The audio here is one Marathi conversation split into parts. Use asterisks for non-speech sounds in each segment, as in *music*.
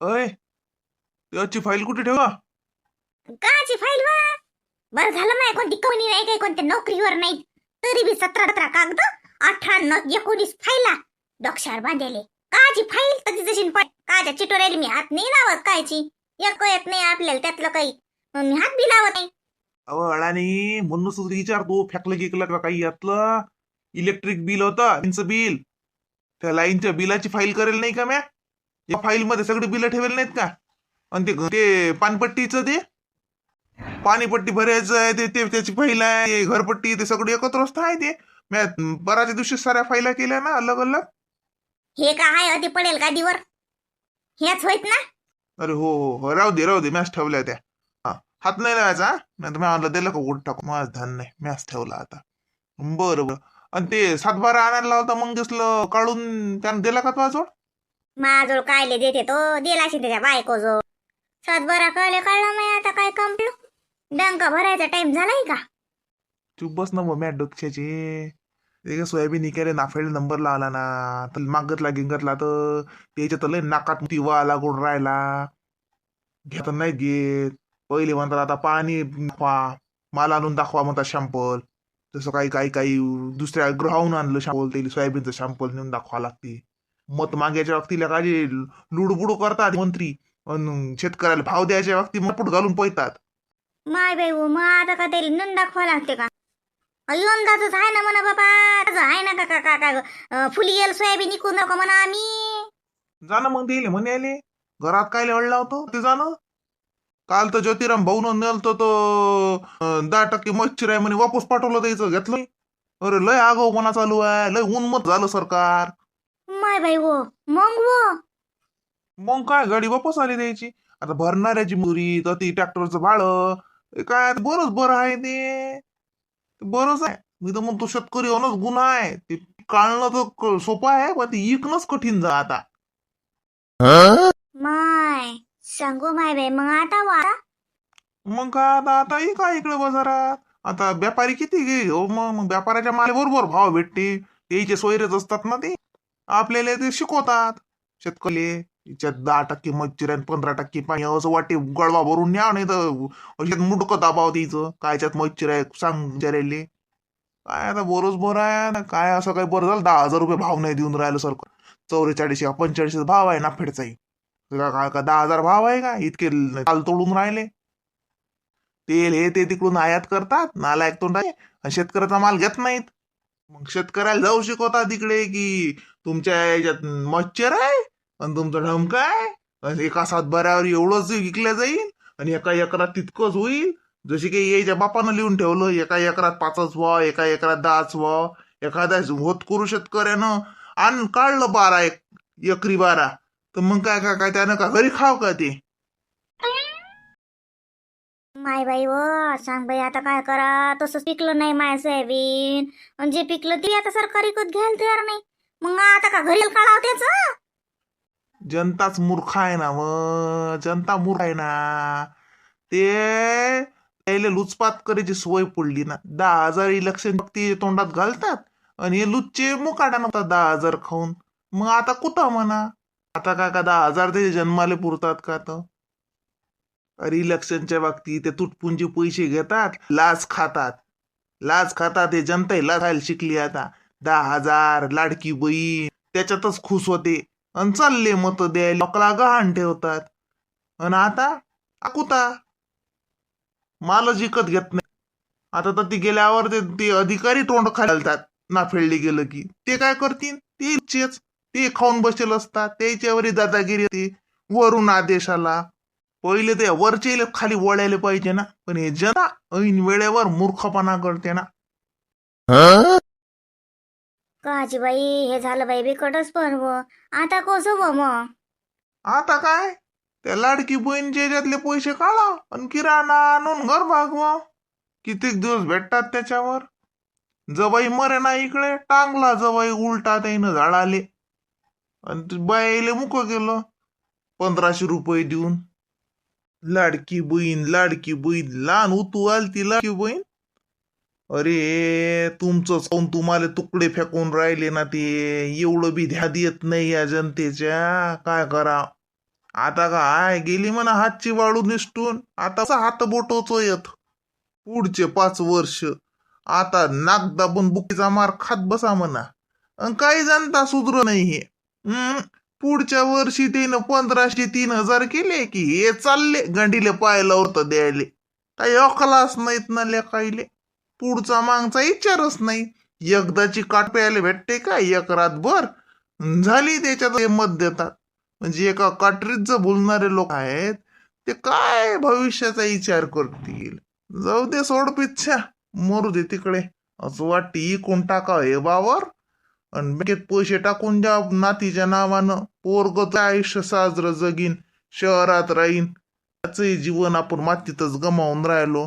अय त्याची फाईल कुठे ठेवा? काची फाईल वा बरं झालं नाही कोणती कोणी नाही काही कोणत्या नोकरीवर नाही. तरी बी सतरा सतरा कागद अठरा न एकोणीस फाईला डोक्षावर बांधले काची फाईल तिथे शिनपण काच्या चिटोरेली मी हात नाही लावत कायची. एक येत नाही आपल्याला त्यातलं काही. मग मी हात बी लावत नाही. अहो अडाणी म्हणून सुद्धा विचारतो फेकलं गिकलं का काही यातलं. इलेक्ट्रिक बिल होतं लाईनचं बिल त्या लाईनच्या बिलाची फाईल करेल नाही का म्या? या फाईल मध्ये सगळी बिलं ठेवेल नाहीत का? आणि ते ते पानपट्टीचं ते? पाणीपट्टी भरायचं आहे ते ते त्याची फाईल आहे घरपट्टी ते सगळं एकत्र असतं आहे ते. म्या बराच दिवशी साऱ्या फाईला केल्या ना अलग अलग. हे का आहे? अति पडेल गादीवर हेच होईत ना? अरे हो हो हो. राहू दे राहू दे. मॅच ठेवल्या त्या. हा. हात नाही लावायचा नाही तर मी आणलं दिलं का उठ टाकू? माझ धान नाही. मॅच ठेवला आता. बरं बरं. आणि ते सातबारा आणायला लावता मग दिसलं काढून त्यानं दिला का तो जोड माझोळ कायले देते तो दिला अशी त्याच्या बायको जो सातबारा कळले कळलं नाही आता काय कंपलो डंका भरायचा टाइम झालाय का? चुप बस ना मग मॅट डोक्याचे. सोयाबीन इकडे नाफेड नंबर लावला ना. तर मागतला गिंगतला तर त्याच्या तर लय नाकात तिवा लागून राहिला. घेत नाही घेत. पहिले म्हणतात आता पाणी दाखवा माल आणून दाखवा म्हणतात शॅम्पल. जसं काही काही काही दुसऱ्या ग्रहावून आणलं शॅम्पल ते सोयाबीनचं शॅम्पल नेऊन दाखवा लागते. मत मागायच्या व्यक्तीला काय लुडबुडू करतात मंत्री. अन शेतकऱ्याला भाव द्यायच्या व्यक्ती मपूट घालून पळतात. माय बाई हो मग आता का त्याला नोंद दाखवा लागते का? यंदाच आहे ना म्हणा बाबा त्याचं आहे ना का का का का अं, फुली येल सोयाबीन इकून नको म्हणा आम्ही. जा ना मग दिले म्हणे आले. घरात काय लढला होतो ते जाणं काल तर ज्योतिराम भाऊन नेलतो तो अं, दहा टक्के मच्छर आहे म्हणे वापस पाठवलं द्यायचं घेतलं. अरे लय आगाऊपणा चालू आहे लय उन्मत झालं सरकार. बाई हो? मग वो. मग काय गाडी वापस आली द्यायची आता भरणाऱ्याची मुरी तर ती ट्रॅक्टरचं भाडं काय बरंच बरं आहे ते. बरंच आहे. मी तर म्हणतो शेतकरी होणंच गुन्हा आहे. ते काढणं तर सोपं आहे पण ते इकणंच कठीण जा आता. माय सांगू माय बाई मग आता वा मग काय आता आता ही काय इकडे बाजारात? आता व्यापारी किती गे हो मग मग व्यापाऱ्याच्या माले बरोबर भाव भेटते. त्याचे सोयरेच असतात ना ते. आपल्याला ते शिकवतात. शेतकरी याच्यात दहा टक्के मच्छर आणि पंधरा टक्के पाणी असं वाटे गळवा भरून न्या नाही तर अशात मुडकं दाबाव द्यायचं. काय मच्छर आहे सांग विचारायले काय आता बरोच बरं आहे ना? काय असं काही बरं झालं? दहा हजार रुपये भाव नाही देऊन राहिलं सरकार. चौवेचाळीस या पंचेचाळीस भाव आहे ना फेडचाही का काय का दहा हजार भाव आहे का? इतके काल तोडून राहिले. तेल हे ते तिकडून आयात करतात नालायक तोंडाचे आणि शेतकऱ्याचा माल घेत नाहीत. मग शेतकऱ्याला जाऊ शिकवतात तिकडे की तुमच्या याच्यात मच्छर आहे? आणि तुमचं ढमका आहे? आणि एका सातबाऱ्यावर एवढंच विकल्या जाईल आणि एका एकरात तितकंच होईल? जसे की याच्या बापानं लिहून ठेवलं एका एकरात पाचच व्हा एका एकरात दहाच व्हा एखाद्या होत करू शेतकऱ्यानं. आणि काढलं बारा एक एकरी बारा. तर मग काय काय काय त्यानं का घरी खाव का ते? माय बाई व सांग बाई आता काय करा? तसंच पिकलं नाही माय सोयाबीन. आणि जे पिकलं ते आता सरकारी कत घ्यायला तयार नाही. मग आता का घरी काढाव त्याच जनताच मूर्ख आहे ना मग जनता मूर्ख आहे ना. ते त्याला लुचपात करायची सवय पडली ना. दहा हजार इलेक्शन ते तोंडात घालतात आणि हे लुच्चे मुकाडा नव्हता दहा हजार खाऊन. मग आता कुठं म्हणा? आता का का दहा हजार ते जन्माले पुरतात का तर अरे इलेक्शनच्या बाबतीत ते तुटपुंजी पैसे घेतात लाच खातात. लाच खातात हे जनता लाच खायला शिकली आता. दहा हजार लाडकी बहीण त्याच्यातच खुश होते. अन चालले मत द्यायला. लोकला गहाण ठेवतात. अन आता आकुता. मालच जिकत घेत नाही. आता तर ती गेल्यावर ते ते अधिकारी तोंड खालतात. ना फेडले गेलं की. ते काय करतील? ते ते खाऊन बसेल असतात. त्याच्यावरही दादागिरी होती. वरून आदेश आला. पहिले ते वरचे खाली वळायला पाहिजे ना. पण हे जनता ऐन वेळेवर मूर्खपणा करते ना. काची बाई हे झालं बाई बिकटच पण व आता कसं व मग? आता काय? त्या लाडकी बहिणीच्या याच्यातले पैसे काढा आणि किराणा आणून घर भागवा. कितीक दिवस भेटतात त्याच्यावर? जबाई मरे ना इकडे टांगला जबाई उलटा त्यानं झाडाले. आणि बाईले मुक गेलं पंधराशे रुपये देऊन. लाडकी बहीण लाडकी बहीण लहान उतू आलती लाडकी बहीण. अरे तुमचं कोण तुम्हाला तुकडे फेकून राहिले ना ते. एवढं बी ध्या देत नाही या जनतेच्या. काय करा? आता काय? गेली म्हणा हातची वाळू निष्ठून आता हात बोटवतो येत पुढचे पाच वर्ष. आता नाक दाबून बुकीचा मार खात बसा म्हणा. काही जनता सुधर नाही हे. हम्म, पुढच्या वर्षी त्यानं पंधराशे तीन हजार केले की हे चालले. गंडीले पायाला होतं द्यायले. काही अकलाच नाहीत ना लेखायले. पुढचा मागचा विचारच नाही. एकदाची काट प्यायला भेटते का? एक रातभर. झाली त्याच्यात हे मत देतात म्हणजे एका काटरीत जर बोलणारे लोक आहेत ते काय भविष्याचा विचार करतील? जाऊ दे सोड पिच्छा. मरू दे तिकडे. असं वाटते इकून टाका हे बावर. आणि बँकेत पैसे टाकून द्या नातीच्या नावानं. पोरग आयुष्य साजरं जगीन शहरात राहीन. त्याचंही जीवन आपण मातीतच गमावून राहिलो.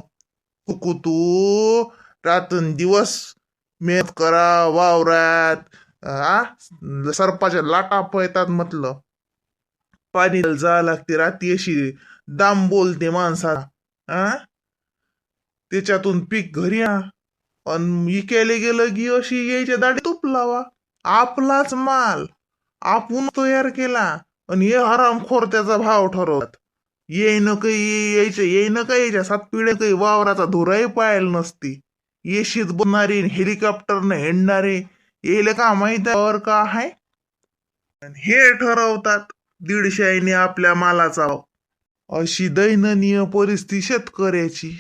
हुकू तू रातून दिवस मेहनत करा वावरात आ? सरपाच्या लाटा पळतात म्हटलं. पाणी जा लागते राती अशी दाम बोलते माणसाला आ? त्याच्यातून पीक घरी आ आणि इकायला गेलं की अशी यायच्या दाढी तूप लावा. आपलाच माल. आपण तयार केला. आणि हे हरामखोर त्याचा भाव ठरवतात येईन काही यायचं येईन काही यायच्या सात पिढ्या काही वावराचा धुराही पाहायला नसती. येशीत बनणारे हेलिकॉप्टरने येणारे येईल का माहीत आहे? वर का आहे? हे ठरवतात दीडशाईने आपल्या मालाचा अशी दैननीय परिस्थिती शेतकऱ्याची.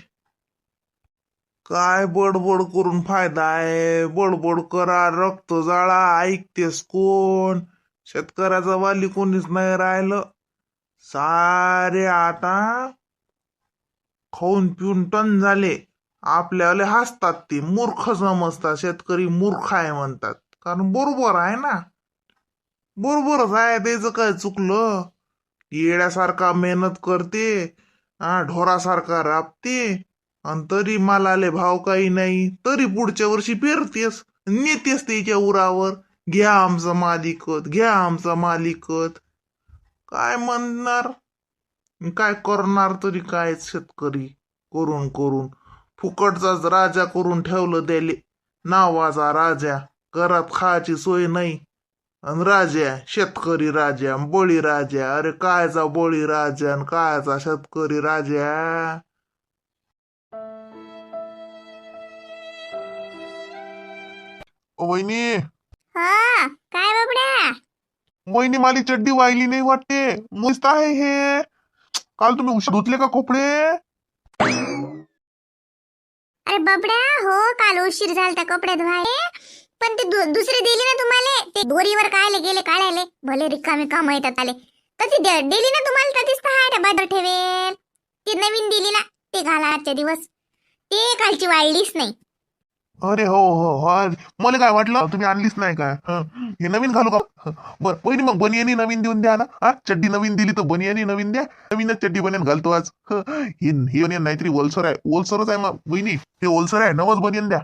काय बडबड करून फायदा आहे? बडबड करा रक्त जाळा ऐकतेस कोण? शेतकऱ्याचा वाली कोणीच नाही राहिलं. सारे आता खाऊन पिऊन टन झाले. आपल्याला हसतात ते. मूर्ख समजतात. शेतकरी मूर्ख आहे म्हणतात. कारण बरोबर आहे ना. बरोबरच आहे. त्याचं काय चुकलं? येड्यासारखा मेहनत करते. हा ढोरासारखा राबते. आणि तरी मालाले भाव काही नाही. तरी पुढच्या वर्षी पेरतेस. नेतेस त्याच्या उरावर. घ्या आमचा मालिकत. घ्या आमचा मालिकत. काय म्हणणार? काय करणार तरी काय शेतकरी? करून करून. फुकटचाच राजा करून ठेवलं त्याले. नावाचा राजा घरात खायची सोय नाही. आणि राजा शेतकरी राजा बळी राजा अरे कायचा बळी राजा आणि कायचा शेतकरी राजा? ओ वहिनी. हा काय बाबड्या? वहिनी माली चड्डी वाहिली नाही वाटते. मस्त आहे हे. काल तुम्ही उशीर धुतले का कपडे? अरे बबड्या हो काल उशीर झाला त्या कपडे धुवायले पण ते दु- दुसरे दिली ना तुम्हाला. ते दोरीवर कायले गेले काढायले. भले रिकामे काम येतात आले. तशी दे- दिली ना तुम्हाला तर दिसत ठेवेल. ती नवीन दिली ना ते घाला आजच्या दिवस. ते कालची वाढलीच नाही. अरे हो हो हो. मला काय वाटलं? तुम्ही आणलीच नाही काय? हं, हे नवीन घालू का? हं, बरं पहिली मग बनियानी नवीन देऊन द्या ना. हा चड्डी नवीन दिली तर बनियानी नवीन द्या. नवीनच चड्डी बनियान घालतो आज. हं, ही ही बनियान नाहीतरी ओलसर आहे. ओलसरच आहे मग बहिणी ते ओलसर आहे. नवच बनियान द्या.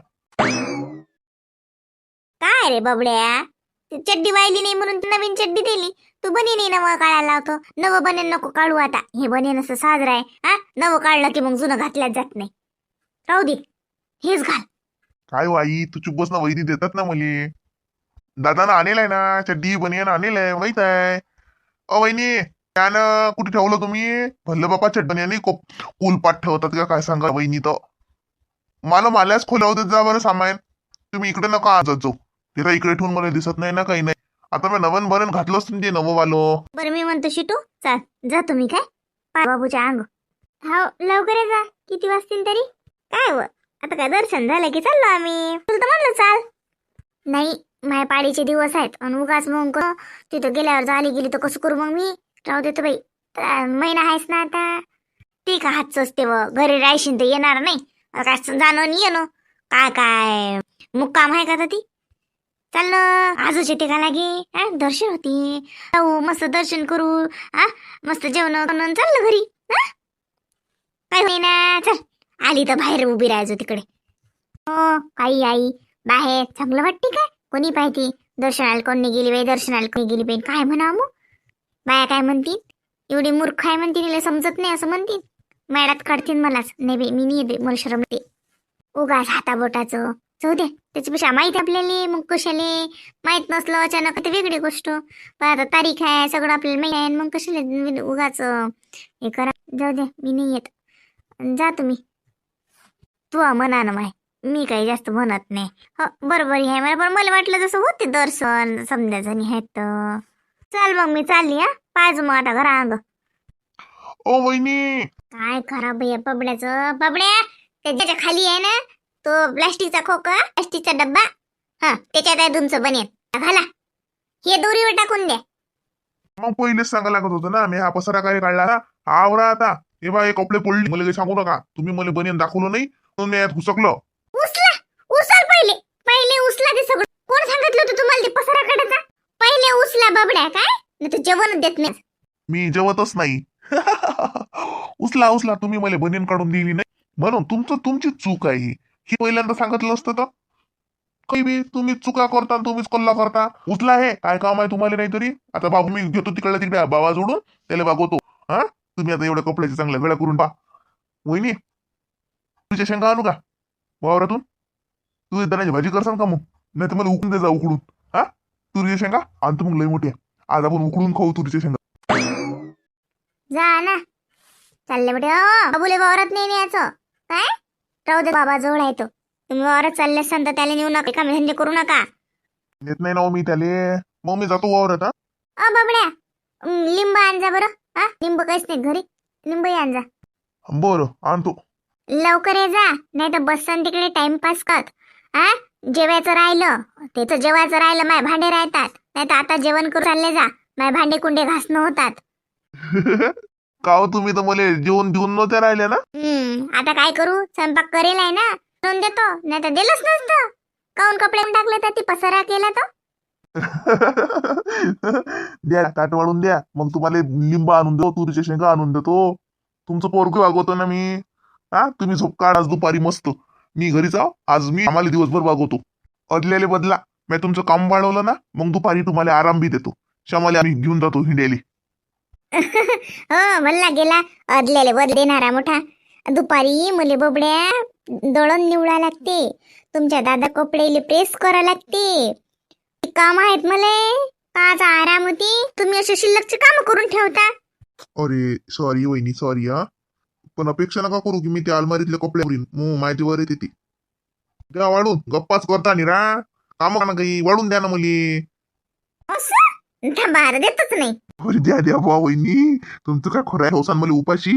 काय रे बाबड्या? ती चड्डी वाहिली नाही म्हणून तू नवीन चड्डी दिली. तू बनेन नवं काढायला लावतो. नवं बनेन नको काढू आता. हे बनेन असं साजरं आहे. हा नवं काढलं की मग जुनं घातल्याच जात नाही. राहू दे. हेच घाल. काय हो आई तू चुप बस ना वहिनी देतात ना मले. दादानं आणेल आहे ना चड्डी बनियान आणेल आहे माहीत आहे. अ वहिनी त्यानं कुठे ठेवलं तुम्ही? भल्लं बापा चड्डण्याने कुलपाट ठेवतात का? काय सांगा वहिनी तर. मला माल्याच खोल्या होते जा बरं सामान. तुम्ही इकडे नका आजत जाऊ. तिला इकडे ठेवून मला दिसत नाही ना काही नाही. आता मी नवीन भरण घातलंच तुम्ही ते नवं वालो बरं मी म्हणतो शिटू. चाल जा तुम्ही काय? बाबूच्या अंग. हो लवकर जा. किती वाजतील तरी? काय आता काय दर्शन झालं की चाललो आम्ही. तुला तर म्हणलं चाल. नाही माझ्या पाडीचे दिवस आहेत आणि उगाच मग तिथं गेल्यावर झाली गेली तर कसं करू मग मी? राहू देतो बाई. तर महिना आहेस ना आता? ठीक आहे हातच असते व घरी राहशील तर येणार नाही. काय जाणं आणि येणं? काय काय? मुक्काम आहे का तर ती? चाल आजच येते का लागे? हा दर्शन होती. जाऊ मस्त दर्शन करू. हा मस्त जेवण करून चाललं घरी. हा? काय होईना? चल. आली तर बाहेर उभी राहायचो तिकडे. हो काही आई. बाहेर. चांगलं वाटते काय कोणी पाहिजे दर्शनाला कोणी गेली बाई दर्शनाला कोणी गेली बाई. काय म्हणा मग? बाया काय म्हणतील? एवढी मूर्ख आहे म्हणतील तिला समजत नाही असं म्हणतील? मॅडात काढतील मलाच नाही बाई मी नाही येते. मला शरमते उगाच हाताबोटाचं. जाऊ दे. त्याच्यापेक्षा माहिती आपल्याला. मग कशाले? माहीत नसलं अचानक ते वेगळी गोष्ट. पण आता तारीख आहे सगळं आपल्याला माहीत आहे. मग कशाला? उगाच हे करा. जाऊ दे मी नाही येत. जा तुम्ही. तू म्हणा ना माय. मी काही जास्त म्हणत नाही. हो बरोबर आहे मला पण मला वाटलं जसं होते दर्शन समजा जणी आहेत तर. चल मग मी चालली हा. पाहिजे मग आता घरा अंग. ओ वहिनी. काय खराब आहे बबड्याचं बबड्या त्याच्याखाली आहे ना तो प्लास्टिकचा खोका प्लास्टिकचा डब्बा. हा त्याच्यात आहे तुमचं बनेन घाला. हे दोरीवर टाकून द्या. मग पहिलेच सांगा लागत होतं ना मी हा पसारा काय काढला? आवरा आता. हे बा हे कपडे पडले. मला काही सांगू नका. तुम्ही मला बनियन दाखवलं नाही. म्हणून मी यात हुसकलो उचला उचल पहिले. पहिले उचला ते सगळं. कोण सांगितलं होतं तुम्हाला ते पसारा काढायचा? पहिले उचला बबड्या काय? नाही तर जेवण देत नाही. मी जेवतच नाही. *laughs* उचला उचला तुम्ही मला बनियन काढून दिली नाही. म्हणून तुमचं तुमची चूक आहे ही. ही पहिल्यांदा सांगितलं असतं तर. काही बी तुम्ही चुका करता तुम्हीच कल्ला करता. उचला हे काय काम आहे तुम्हाला नाही तरी? आता बाबू मी घेतो तिकडल्या तिकडे बाबा जोडून. त्याला बागवतो. हा? तुम्ही आता एवढ्या कपड्याच्या चांगल्या गळ्या करून पा वहिनी तुझ्या शेंगा आणू का? वावरातून? तू दाण्याची भाजी करसान का मग? नाही तर मला उकडून दे जा उकडून. हा? तुरीच्या शेंगा? आणतो मग लई मोठी. आज आपण उकडून खाऊ तुरीच्या शेंगा. जा ना. चालले बेटे. ओ बाबूले वावरात नाही न्यायचं काय? राहू दे बाबा जवळ आहे तो. तुम्ही वावरात चालले असाल तर त्याला नेऊ नका काम धंदे करू नका. येत नाही ना हो मी त्याले. मग मी जातो वावरात हा? अ बाबड्या. लिंब आण जा बरं. हा? लिंब काहीच नाही घरी. लिंबही आण जा. बरं आणतो. लवकर ये जा नाही तर बसन तिकडे टाइमपास कर. हा जेवायचं राहिलं त्याचं जेवायचं राहिलं माय भांडे राहतात. नाही तर आता जेवण करून चालले जा माय भांडे कुंडे घासणं होतात. *laughs* का हो तुम्ही तर मला जेवण देऊन नव्हत्या राहिल्या ना? हम्म आता काय करू? स्वयंपाक करेल आहे ना? करून देतो नाही तर दिलंच नसतं. काऊन कपडे टाकले तर ती पसारा केला तर *laughs* द्या ताट वाढून द्या. मग तुम्हाला लिंब आणून देतो तुरीच्या शेंगा आणून देतो. तुमचं पोरगं वागवतो ना मी. हा? तुम्ही झोप काढ आज दुपारी मस्त. मी घरी जाऊ आज मी आम्हाला दिवसभर वागवतो. अदल्याले बदला. मी तुमचं काम वाढवलं ना मग दुपारी तुम्हाला आराम बी देतो. श्यामाला आम्ही घेऊन जातो हिंड्याले *laughs* हो भल्ला गेला अदल्याले बद देणारा मोठा. दुपारी मुले बोबड्या दळण निवडा लागते. तुमच्या दादा कपडेले प्रेस करा लागते. काम आहेत मले. काचा आराम होती. तुम्ही असे शिल्लकचे काम करून ठेवता. अरे सॉरी वहिनी सॉरी हा. पण अपेक्षा नका करू की मी त्या अलमारीतले कपडे आवरीन मग माहितीवर येते ती. द्या वाढून गप्पाच करता नि रा काम ना काही वाढून द्या ना मुली. देतच नाही. अरे द्या द्या बुवा वहिनी. तुमचं काय खरं आहे होसान मला उपाशी.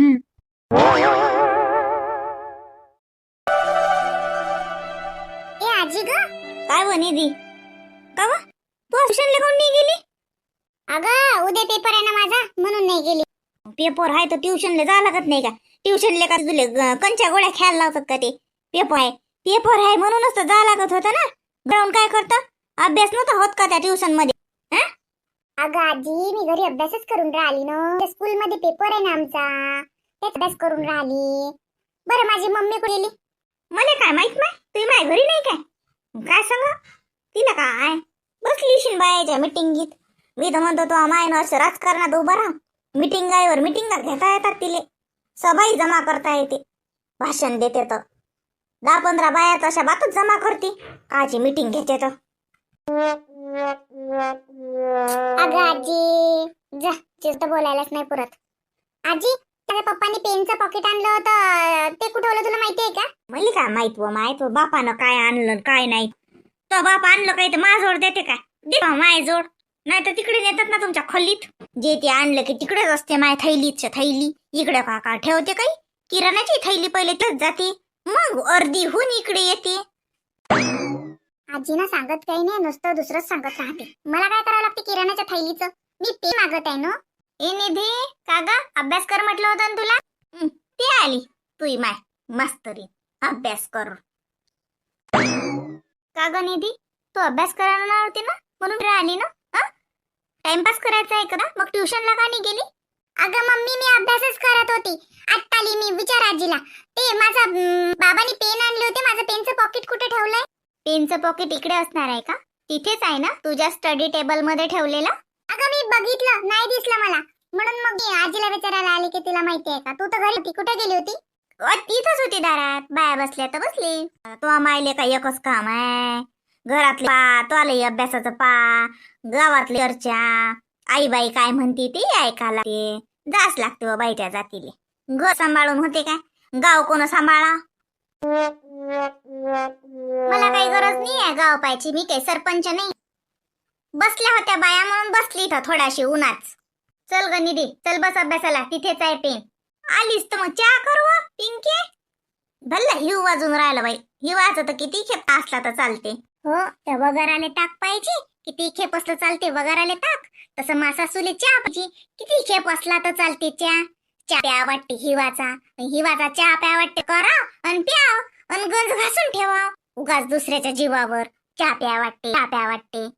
ए आजी ग काय म्हणे दी का व? तू ट्युशनला कोण नाही गेली? अगं उद्या पेपर आहे ना माझा म्हणून नाही गेली. पेपर आहे तर ट्युशनला जा लागत नाही का? ट्युशनला का तुले कंच्या गोळ्या खेळायला लावतात का ते? पेपर आहे. पेपर आहे म्हणूनच तर जा लागत होतं ना? ग्राउंड काय करतं? अभ्यास नव्हता होत का त्या ट्युशनमध्ये अगं आजी मी घरी अभ्यासच करून राहिली ना. स्कूल मध्ये पेपर आहे ना आमचा. तेच अभ्यास करून राहिली. बरं माझी मम्मी कुठे गेली? मला काय माहीत नाही. तुम्ही माझ्या घरी नाही काय? काय सांगा? तिला काय? बसली शिन बायाच्या मिटिंगीत मी तर म्हणतो तो माय नर्स राजकारणात उभा राहा. मिटिंग वर. मिटिंगा घेता येतात तिले. सभाही जमा करता येते. भाषण देते तर. दहा पंधरा बाया तशा बातच जमा करते. काची मिटिंग घेते तर. अगं आजी जा. बोलायलाच नाही पुरत. आजी माझ्या पप्पाने पेनचं पॉकेट आणलं होतं. ते कुठं तुला माहिती आहे का? मला काय माहीत व? माहीत व बापानं काय आणलं काय नाही. तो बाप आणलं काही तर माझ्याजवळ देते काय? दे बा माझ्याजवळ. नाही तर तिकडे नेतात ना तुमच्या खोलीत जे ते आणलं की तिकडेच असते माय थैलीच्या थैली. इकडे का का ठेवते काही? किराणाची थैली पहिले तेच जाते. मग अर्धी होऊन इकडे येते. आजीना सांगत काही नाही नुसतं दुसरंच सांगत राहते. मला काय करावं लागते किराणाच्या थैलीचं? मी पे मागत आहे ना. ए निधी कागा अभ्यास कर म्हटलं होतं ना तुला? ती आली. तुई माय मस्तरी अभ्यास कर. कागा निधी तू अभ्यास करणार होती ना? म्हणून आली ना? टाइमपास करायचा आहे का मग ट्युशनला का नाही गेली अगं मम्मी मी अभ्यासच करत होती. आत्ताली मी विचार आजीला. ते माझा बाबांनी पेन आणले होते. माझं पेनचं पॉकेट कुठे ठेवलंय? पेनचं पॉकेट इकडे असणार आहे का? तिथेच आहे ना तुझ्या स्टडी टेबलमध्ये ठेवलेलं? अगं मी बघितलं. नाही दिसलं मला. म्हणून मग मी आजीला विचारायला आली की तिला माहिती आहे का? तू तर घरी होती. कुठे गेली होती? तीच होती दारात. बाया बसल्या तर बसली. तो मायले काय एकच काम आहे? घरातले पा तो आलंय अभ्यासाचं पा गावातली चर्चा आई बाई काय म्हणते ते ऐकायला ते जास लागते व बाईच्या जातीले. घर सांभाळून होते काय? गाव कोण सांभाळा? मला काही गरज नाही आहे गाव पाहायची मी काही सरपंच नाही. बसल्या होत्या बाया म्हणून बसली इथं थोड्याशी उन्हाच चल ग निधी चल बस अभ्यासाला तिथेच आहे पेन. आलीस तर मग चहा करू पिंके. भल्ला हिव वाजून राहिला बाई. हिवाचं तर किती खेप असला तर चालते. हो त्या वगाराले टाक पाहिजे. किती खेप असलं चालते वगाराले टाक तसं मासा सुले चहा पाहिजे. किती खेप असला तर चालते चहा. चहा प्या वाटते हिवाचा. हिवाचा चहा प्या वाटते करा. आणि प्याव. अन गंज घासून ठेवा उगाच दुसऱ्याच्या जीवावर. चहा प्या वाटते चहा प्या वाटते.